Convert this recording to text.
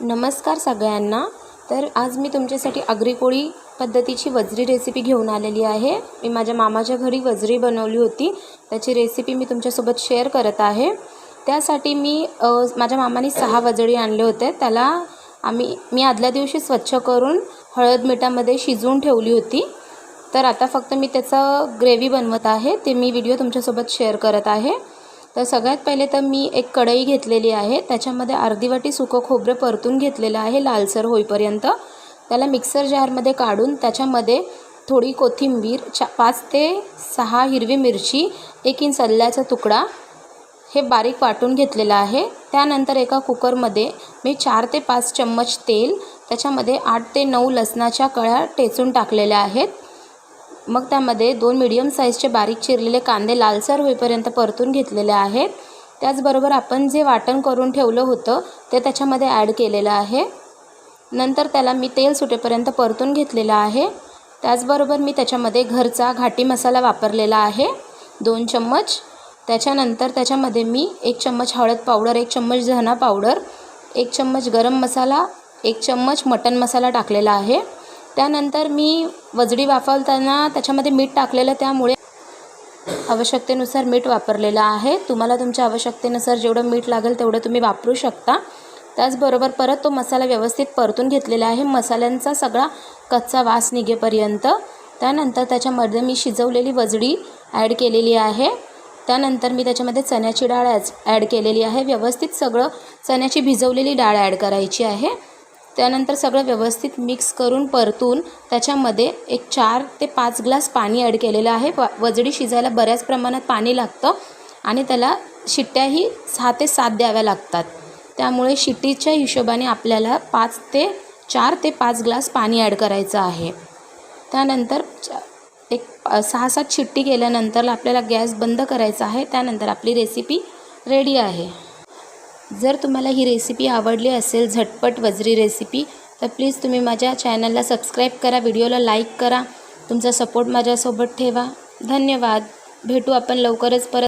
नमस्कार सगळ्यांना. तर आज मी तुमच्यासाठी आगरी पद्धतीची वजरी रेसिपी घेऊन आलेली आहे. मी माझ्या मामाच्या घरी वजरी बनवली होती. त्याची रेसिपी मी तुमच्यासोबत शेअर करत आहे. त्यासाठी मी माझ्या मामाने सहा वजरी आणले होते. त्याला आम्ही मी आदल्या दिवशी स्वच्छ करून हळद मिठामध्ये शिजवून ठेवली होती. तर आता फक्त मी त्याचं ग्रेव्ही बनवत आहे. ते मी व्हिडिओ तुमच्यासोबत शेअर करत आहे. तर सगळ्यात पहिले तर मी एक कढई घेतलेली आहे. त्याच्यामध्ये अर्धी वाटी सुकं खोबरं परतून घेतलेलं आहे लालसर होईपर्यंत. त्याला मिक्सर जारमध्ये काढून त्याच्यामध्ये थोडी कोथिंबीर चा पाच ते सहा हिरवी मिरची एक इंच सल्ल्याचा तुकडा हे बारीक वाटून घेतलेलं आहे. त्यानंतर एका कुकरमध्ये मी चार ते पाच चम्मच तेल त्याच्यामध्ये आठ ते नऊ लसणाच्या कळ्या टेचून टाकलेल्या आहेत. मग त्यामध्ये दोन मिडियम साईजचे बारीक चिरलेले कांदे लालसर होईपर्यंत परतून घेतलेले आहेत. त्याचबरोबर आपण जे वाटण करून ठेवलं होतं ते त्याच्यामध्ये ॲड केलेलं आहे. नंतर त्याला मी तेल सुटेपर्यंत परतून घेतलेलं आहे. त्याचबरोबर मी त्याच्यामध्ये घरचा घाटी मसाला वापरलेला आहे दोन चम्मच. त्याच्यानंतर त्याच्यामध्ये मी एक चम्मच हळद पावडर एक चम्मच धना पावडर एक चम्मच गरम मसाला एक चम्मच मटन मसाला टाकलेला आहे. त्यानंतर मी वजडी वाफवताना त्याच्यामध्ये मीठ टाकलेलं त्यामुळे आवश्यकतेनुसार मीठ वापरलेलं आहे. तुम्हाला तुमच्या आवश्यकतेनुसार जेवढं मीठ लागेल तेवढं तुम्ही वापरू शकता. त्याचबरोबर परत तो मसाला व्यवस्थित परतून घेतलेला आहे. मसाल्यांचा सगळा कच्चा वास निघेपर्यंत. त्यानंतर त्याच्यामध्ये मी शिजवलेली वजडी ॲड केलेली आहे. त्यानंतर मी त्याच्यामध्ये चण्याची डाळ ॲज ॲड केलेली आहे. व्यवस्थित सगळं चण्याची भिजवलेली डाळ ॲड करायची आहे. त्यानंतर सगळं व्यवस्थित मिक्स करून परतून त्याच्यामध्ये एक चार ते पाच ग्लास पाणी ॲड केलेलं आहे. व वजडी शिजायला बऱ्याच प्रमाणात पाणी लागतं आणि त्याला शिट्ट्याही सहा ते सात द्याव्या लागतात. त्यामुळे शिट्टीच्या हिशोबाने आपल्याला पाच ते चार ते पाच ग्लास पाणी ॲड करायचं आहे. त्यानंतर च- एक सहा सात शिट्टी केल्यानंतर आपल्याला गॅस बंद करायचा आहे. त्यानंतर आपली रेसिपी रेडी आहे. जर तुम्हाला ही रेसिपी आवडली असेल झटपट वजरी रेसिपी तर प्लीज तुम्ही माझ्या चॅनलला सबस्क्राईब करा व्हिडिओला लाईक करा. तुमचा सपोर्ट माझ्यासोबत ठेवा. धन्यवाद. भेटू आपण लवकरच परत.